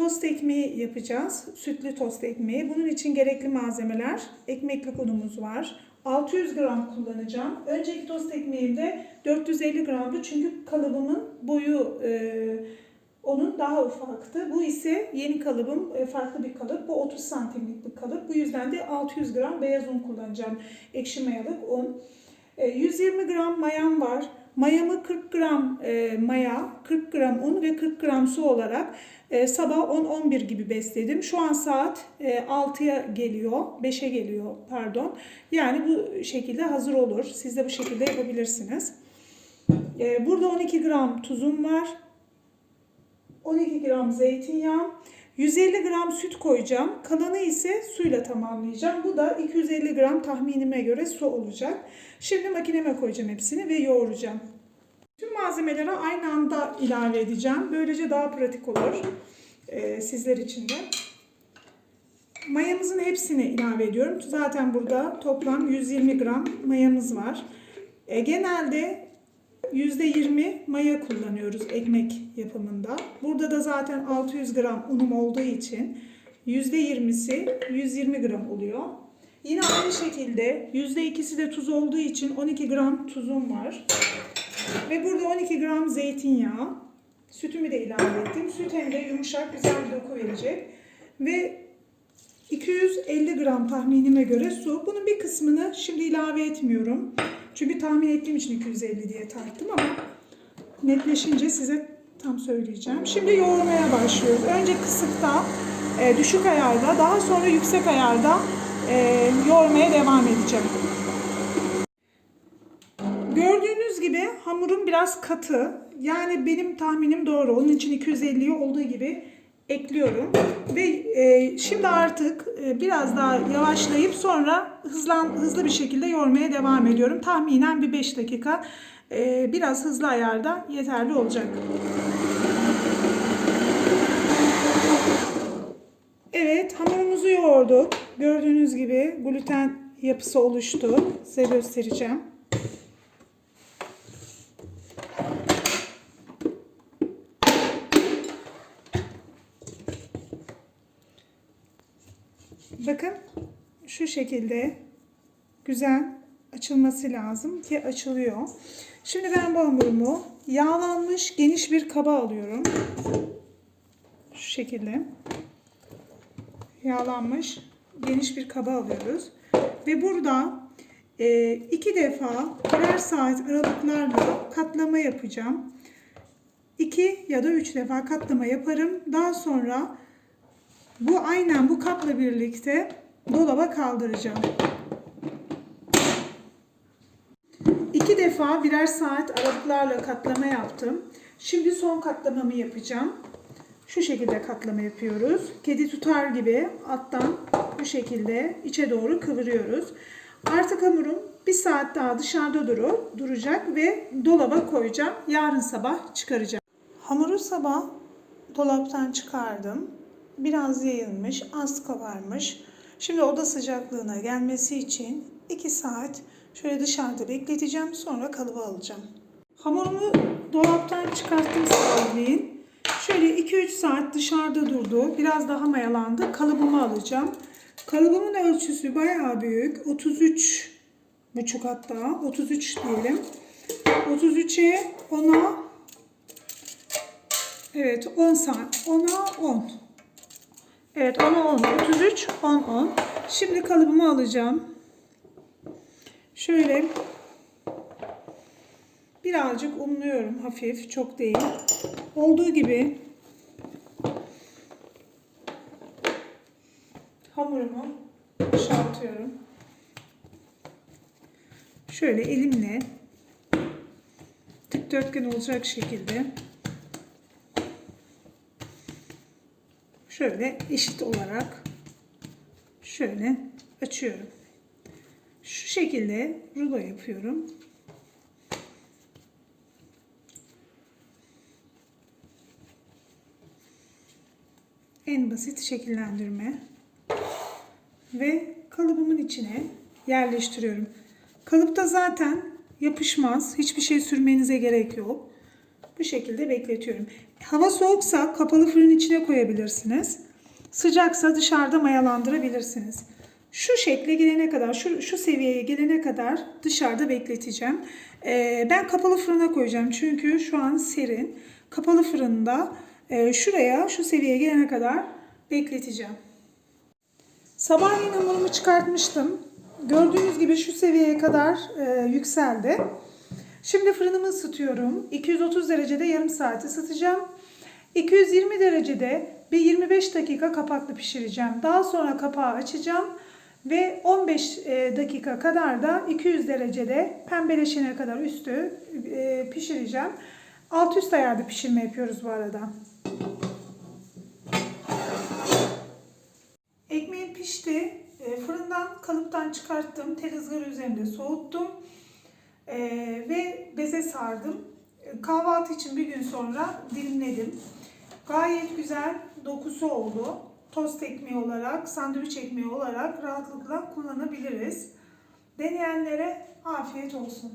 tost ekmeği yapacağız. Sütlü tost ekmeği. Bunun için gerekli malzemeler. Ekmeklik unumuz var. 600 gram kullanacağım. Önceki tost ekmeğimde 450 gramdı. Çünkü kalıbımın boyu e, onun daha ufaktı. Bu ise yeni kalıbım e, farklı bir kalıp. Bu 30 santimlik bir kalıp. Bu yüzden de 600 gram beyaz un kullanacağım. Ekşi mayalık un. E, 120 gram mayam var. Mayamı 40 gram e, maya, 40 gram un ve 40 gram su olarak e, sabah 10-11 gibi besledim. Şu an saat e, 6'ya geliyor, 5'e geliyor pardon. Yani bu şekilde hazır olur. Siz de bu şekilde yapabilirsiniz. E, burada 12 gram tuzum var. 12 gram zeytinyağı, 150 gram süt koyacağım. Kalanı ise suyla tamamlayacağım. Bu da 250 gram tahminime göre su olacak. Şimdi makineme koyacağım hepsini ve yoğuracağım. Tüm malzemeleri aynı anda ilave edeceğim. Böylece daha pratik olur e, sizler için de. Mayamızın hepsini ilave ediyorum. Zaten burada toplam 120 gram mayamız var. E, genelde %20 maya kullanıyoruz ekmek yapımında. Burada da zaten 600 gram unum olduğu için %20'si 120 gram oluyor. Yine aynı şekilde %2'si de tuz olduğu için 12 gram tuzum var. Ve burada 12 gram zeytinyağı. Sütümü de ilave ettim. Süt hem de yumuşak güzel bir doku verecek. Ve 250 gram tahminime göre su. Bunun bir kısmını şimdi ilave etmiyorum. Çünkü tahmin ettiğim için 250 diye tarttım ama netleşince size tam söyleyeceğim. Şimdi yoğurmaya başlıyoruz. Önce kısıkta, e, düşük ayarda, daha sonra yüksek ayarda e, yoğurmaya devam edeceğim. Gördüğünüz gibi hamurum biraz katı. Yani benim tahminim doğru. Onun için 250'yi olduğu gibi ekliyorum. Ve e, şimdi artık e, biraz daha yavaşlayıp sonra hızlan hızlı bir şekilde yoğurmaya devam ediyorum. Tahminen bir 5 dakika e, biraz hızlı ayarda yeterli olacak. Evet hamurumuzu yoğurduk. Gördüğünüz gibi gluten yapısı oluştu. Size göstereceğim. Bakın şu şekilde güzel açılması lazım ki açılıyor. Şimdi ben bu hamurumu yağlanmış geniş bir kaba alıyorum. Şu şekilde yağlanmış geniş bir kaba alıyoruz. Ve burada e, iki defa birer saat aralıklarla katlama yapacağım. İki ya da üç defa katlama yaparım. Daha sonra bu aynen bu kapla birlikte dolaba kaldıracağım. İki defa birer saat aralıklarla katlama yaptım. Şimdi son katlamamı yapacağım. Şu şekilde katlama yapıyoruz. Kedi tutar gibi alttan bu şekilde içe doğru kıvırıyoruz. Artık hamurum bir saat daha dışarıda durur, duracak ve dolaba koyacağım. Yarın sabah çıkaracağım. Hamuru sabah dolaptan çıkardım. Biraz yayılmış, az kabarmış. Şimdi oda sıcaklığına gelmesi için 2 saat şöyle dışarıda bekleteceğim. Sonra kalıba alacağım. Hamurumu dolaptan çıkarttım sabahleyin. Şöyle 2-3 saat dışarıda durdu. Biraz daha mayalandı. Kalıbımı alacağım. Kalıbımın ölçüsü bayağı büyük. 33 buçuk hatta. 33 diyelim. 33'e 10'a Evet 10 saat. 10'a 10. Evet 10'a 10. 33 10 10. Şimdi kalıbımı alacağım. Şöyle birazcık unluyorum hafif çok değil. Olduğu gibi hamurumu boşaltıyorum. Şöyle elimle dikdörtgen olacak şekilde şöyle eşit olarak şöyle açıyorum. Şu şekilde rulo yapıyorum. En basit şekillendirme ve kalıbımın içine yerleştiriyorum. Kalıpta zaten yapışmaz. Hiçbir şey sürmenize gerek yok. Bu şekilde bekletiyorum. Hava soğuksa kapalı fırın içine koyabilirsiniz. Sıcaksa dışarıda mayalandırabilirsiniz. Şu şekle gelene kadar, şu, şu seviyeye gelene kadar dışarıda bekleteceğim. Ee, ben kapalı fırına koyacağım çünkü şu an serin. Kapalı fırında e, şuraya, şu seviyeye gelene kadar bekleteceğim. Sabahleyin hamurumu çıkartmıştım. Gördüğünüz gibi şu seviyeye kadar e, yükseldi. Şimdi fırınımı ısıtıyorum. 230 derecede yarım saat ısıtacağım. 220 derecede bir 25 dakika kapaklı pişireceğim. Daha sonra kapağı açacağım ve 15 e, dakika kadar da 200 derecede pembeleşene kadar üstü e, pişireceğim. Alt üst ayarda pişirme yapıyoruz bu arada. Ekmeğim pişti. E, Fırından kalıptan çıkarttım. Tel ızgara üzerinde soğuttum. E, ve beze sardım. E, Kahvaltı için bir gün sonra dilimledim. Gayet güzel dokusu oldu. Tost ekmeği olarak, sandviç ekmeği olarak rahatlıkla kullanabiliriz. Deneyenlere afiyet olsun.